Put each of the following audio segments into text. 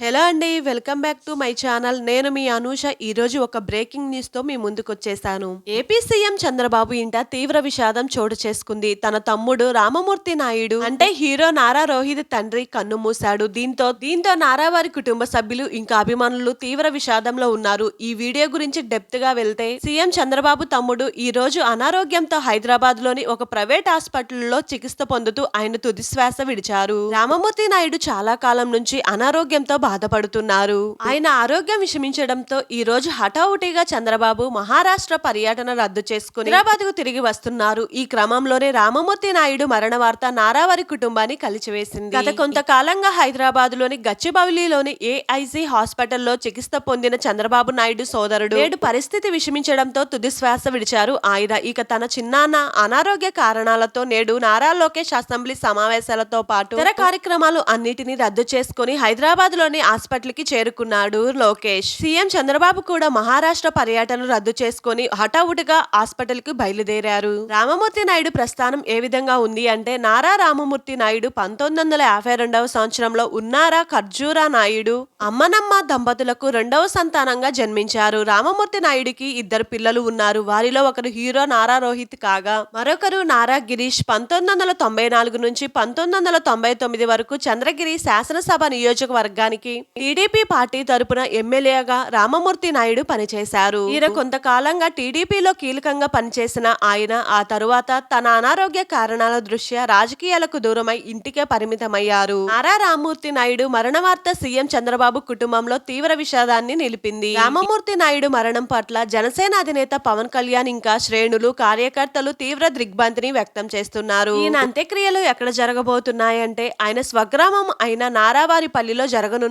Hello అండి welcome back to my channel. నేను మీ అనూష. ఈ రోజు ఒక బ్రేకింగ్ న్యూస్తో మీ ముందుకొచ్చేసాను. ఏపీ సీఎం చంద్రబాబు ఇంట తీవ్ర విషాదం చోటు చేసుకుంది. తన తమ్ముడు రామమూర్తి నాయుడు అంటే హీరో నారా రోహిత్ తండ్రి కన్ను మూశాడు. దీంతో దీంతో నారా వారి కుటుంబ సభ్యులు ఇంకా అభిమానులు తీవ్ర విషాదంలో ఉన్నారు. ఈ వీడియో గురించి డెప్త్గా వెళ్తే సీఎం చంద్రబాబు తమ్ముడు ఈ రోజు అనారోగ్యంతో హైదరాబాద్లోని ఒక ప్రైవేట్ హాస్పిటల్లో చికిత్స పొందుతూ ఆయన తుదిశ్వాస విడిచారు. రామమూర్తి నాయుడు చాలా కాలం నుంచి అనారోగ్యంతో బాధపడుతున్నారు. ఆయన ఆరోగ్యం విషమించడంతో ఈ రోజు హఠావుటిగా చంద్రబాబు మహారాష్ట్ర పర్యటన రద్దు చేసుకుని హైదరాబాద్కు తిరిగి వస్తున్నారు. ఈ క్రమంలోనే రామమూర్తి నాయుడు మరణ వార్త నారావారి కుటుంబాన్ని కలిచివేసింది. గత కొంతకాలంగా హైదరాబాద్లోని గచ్చిబౌలిలోని ఏఐజీ హాస్పిటల్లో చికిత్స పొందిన చంద్రబాబు నాయుడు సోదరుడు నేడు పరిస్థితి విషమించడంతో తుదిశ్వాస విడిచారు ఆయన. ఇక తన చిన్నాన్న అనారోగ్య కారణాలతో నేడు నారా లోకేష్ అసెంబ్లీ సమావేశాలతో పాటు ఇతర కార్యక్రమాలు అన్నిటినీ రద్దు చేసుకుని హైదరాబాద్లోని హాస్పిటల్కి చేరుకున్నాడు లోకేష్. సీఎం చంద్రబాబు కూడా మహారాష్ట్ర పర్యటన రద్దు చేసుకుని హఠావుటిగా హాస్పిటల్కి బయలుదేరారు. రామమూర్తి నాయుడు ప్రస్థానం ఏ విధంగా ఉంది అంటే నారా రామమూర్తి నాయుడు పంతొమ్మిది వందల యాభై రెండవ సంవత్సరంలో ఉన్నారా ఖర్జూరా నాయుడు? అమ్మనమ్మ దంపతులకు రెండవ సంతానంగా జన్మించారు. రామమూర్తి నాయుడికి ఇద్దరు పిల్లలు ఉన్నారు. వారిలో ఒకరు హీరో నారా రోహిత్ కాగా మరొకరు నారా గిరీష్. పంతొమ్మిది వందల తొంభై నాలుగు నుంచి పంతొమ్మిది వందల తొంభై తొమ్మిది వరకు చంద్రగిరి శాసనసభ నియోజకవర్గానికి టీడీపీ పార్టీ తరపున ఎమ్మెల్యేగా రామమూర్తి నాయుడు పనిచేశారు. ఈయన కొంతకాలంగా టీడీపీలో కీలకంగా పనిచేసిన ఆయన ఆ తరువాత తన అనారోగ్య కారణాల దృష్ట్యా రాజకీయాలకు దూరమై ఇంటికే పరిమితమయ్యారు. నారా రామమూర్తి నాయుడు మరణ వార్త సీఎం చంద్రబాబు కుటుంబంలో తీవ్ర విషాదాన్ని నిలిపింది. రామమూర్తి నాయుడు మరణం పట్ల జనసేన అధినేత పవన్ కళ్యాణ్ ఇంకా శ్రేణులు కార్యకర్తలు తీవ్ర దిగ్భ్రాంతిని వ్యక్తం చేస్తున్నారు. ఈయన అంత్యక్రియలు ఎక్కడ జరగబోతున్నాయంటే ఆయన స్వగ్రామం అయిన నారావారిపల్లిలో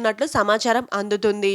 జరగనున్నట్లు సమాచారం అందుతుంది.